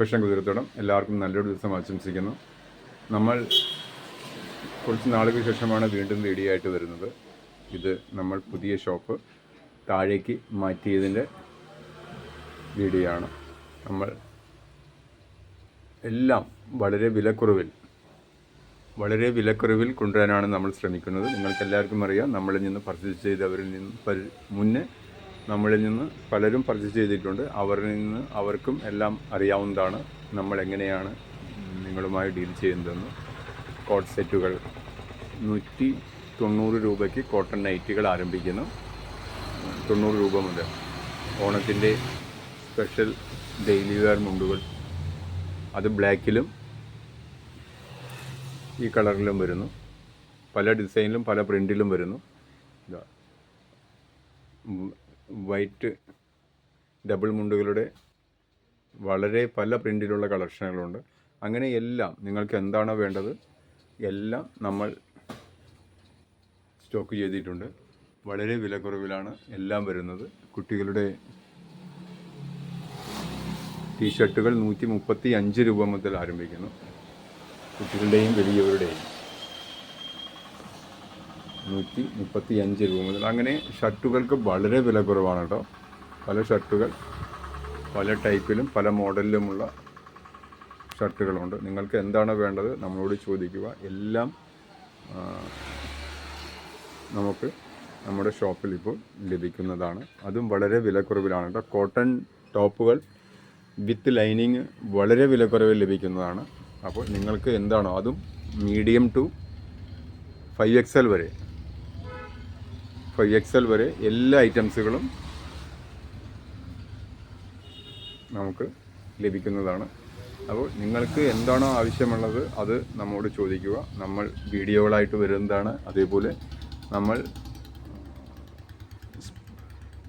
Fashion കുതിരത്തോടം എല്ലാവർക്കും നല്ലൊരു ദിവസം ആശംസിക്കുന്നു. നമ്മൾ കുറച്ച് നാളുകൾക്ക് ശേഷമാണ് വീണ്ടും വീഡിയോ ആയിട്ട് വരുന്നത്. ഇത് നമ്മൾ പുതിയ ഷോപ്പ് താഴേക്ക് മാറ്റിയതിന്റെ വീഡിയോ ആണ് നമ്മൾ എല്ലാം വളരെ വിലക്കുറവിൽ വളരെ വിലക്കുറവിൽ കൊണ്ടുവരാനാണ് നമ്മൾ ശ്രമിക്കുന്നത്. നിങ്ങൾക്ക് എല്ലാവർക്കും അറിയാം നമ്മളിൽ നിന്ന് പർച്ചേസ് ചെയ്തവരിൽ നിന്ന് മുന്നേ നമ്മളിൽ നിന്ന് പലരും പർച്ചേസ് ചെയ്തിട്ടുണ്ട്. അവരിൽ നിന്ന് അവർക്കും എല്ലാം അറിയാവുന്നതാണ് നമ്മൾ എങ്ങനെയാണ് നിങ്ങളുമായി ഡീൽ ചെയ്യുന്നതെന്ന്. കോട്ട് സെറ്റുകൾ നൂറ്റി തൊണ്ണൂറ് രൂപയ്ക്ക് കോട്ടൺ നൈറ്റികൾ ആരംഭിക്കുന്നു. തൊണ്ണൂറ് രൂപ മുതൽ ഓണത്തിന്റെ സ്പെഷ്യൽ ഡെയിലി വെയർ മുണ്ടുകൾ അത് ബ്ലാക്കിലും ഈ കളറിലും വരുന്നു. പല ഡിസൈനിലും പല പ്രിന്റിലും വരുന്നു. വൈറ്റ് ഡബിൾ മുണ്ടുകളുടെ വളരെ പല പ്രിന്റിലുള്ള കളക്ഷനുകളുണ്ട്. അങ്ങനെ എല്ലാം നിങ്ങൾക്ക് എന്താണോ വേണ്ടത് എല്ലാം നമ്മൾ സ്റ്റോക്ക് ചെയ്തിട്ടുണ്ട്. വളരെ വിലക്കുറവിലാണ് എല്ലാം വരുന്നത്. കുട്ടികളുടെ ടീഷർട്ടുകൾ നൂറ്റി മുപ്പത്തി അഞ്ച് രൂപ മുതൽ ആരംഭിക്കുന്നു. കുട്ടികളുടെയും വലിയവരുടെയും. നൂറ്റി മുപ്പത്തി അഞ്ച് രൂപ മുതൽ അങ്ങനെ ഷർട്ടുകൾക്ക് വളരെ വില കുറവാണ് കേട്ടോ. പല ഷർട്ടുകൾ പല ടൈപ്പിലും പല മോഡലിലുമുള്ള ഷർട്ടുകളുണ്ട്. നിങ്ങൾക്ക് എന്താണ് വേണ്ടത് നമ്മളോട് ചോദിക്കുക. എല്ലാം നമുക്ക് നമ്മുടെ ഷോപ്പിൽ ഇപ്പോൾ ലഭിക്കുന്നതാണ്. അതും വളരെ വിലക്കുറവിലാണ് കേട്ടോ. കോട്ടൺ ടോപ്പുകൾ വിത്ത് ലൈനിങ് വളരെ വിലക്കുറവിൽ ലഭിക്കുന്നതാണ്. അപ്പോൾ നിങ്ങൾക്ക് എന്താണോ അതും medium to five X L വരെ ഫൈവ് എക്സ് എൽ വരെ എല്ലാ ഐറ്റംസുകളും നമുക്ക് ലഭിക്കുന്നതാണ്. അപ്പോൾ നിങ്ങൾക്ക് എന്താണോ ആവശ്യമുള്ളത് അത് നമ്മോട് ചോദിക്കുക. നമ്മൾ വീഡിയോകളായിട്ട് വരുന്നതാണ്. അതേപോലെ നമ്മൾ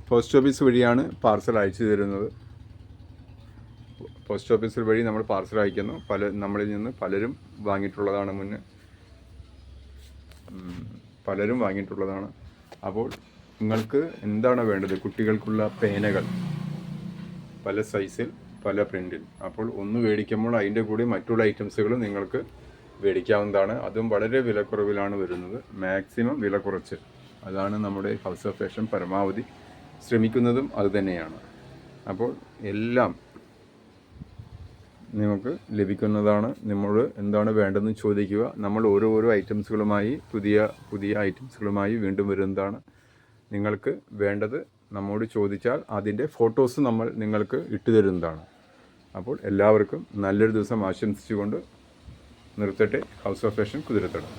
പോസ്റ്റ് ഓഫീസ് വഴിയാണ് പാർസൽ അയച്ചു തരുന്നത്. പോസ്റ്റ് ഓഫീസിൽ വഴി നമ്മൾ പാർസൽ അയക്കുന്നു. പല നമ്മളിൽ നിന്ന് പലരും വാങ്ങിയിട്ടുള്ളതാണ് മുന്നേ. പലരും വാങ്ങിയിട്ടുള്ളതാണ്. അപ്പോൾ നിങ്ങൾക്ക് എന്താണ് വേണ്ടത്? കുട്ടികൾക്കുള്ള പേനകൾ. പല സൈസിൽ പല പ്രിന്റിൽ അപ്പോൾ ഒന്ന് മേടിക്കുമ്പോൾ അതിന്റെ കൂടെ മറ്റുള്ള ഐറ്റംസുകളും നിങ്ങൾക്ക് മേടിക്കാവുന്നതാണ്. അതും വളരെ വിലക്കുറവിലാണ് വരുന്നത്. മാക്സിമം വില കുറച്ച്. അതാണ് നമ്മുടെ ഹൗസ് ഓഫ് ഫാഷൻ പരമാവധി ശ്രമിക്കുന്നതും അതുതന്നെയാണ് അപ്പോൾ എല്ലാം നിങ്ങൾക്ക് ലഭിക്കുന്നതാണ് നമ്മൾ എന്താണ് വേണ്ടതെന്ന് ചോദിക്കുക. നമ്മൾ ഓരോ ഓരോ ഐറ്റംസുകളുമായി പുതിയ പുതിയ ഐറ്റംസുകളുമായി വീണ്ടും വരുന്നതാണ്. നിങ്ങൾക്ക് വേണ്ടത് നമ്മോട് ചോദിച്ചാൽ അതിന്റെ ഫോട്ടോസ് നമ്മൾ നിങ്ങൾക്ക് ഇട്ടു തരുന്നതാണ്. അപ്പോൾ എല്ലാവർക്കും നല്ലൊരു ദിവസം ആശംസിച്ചുകൊണ്ട് നിർത്തട്ടെ. House of fashion Kuthirathadam.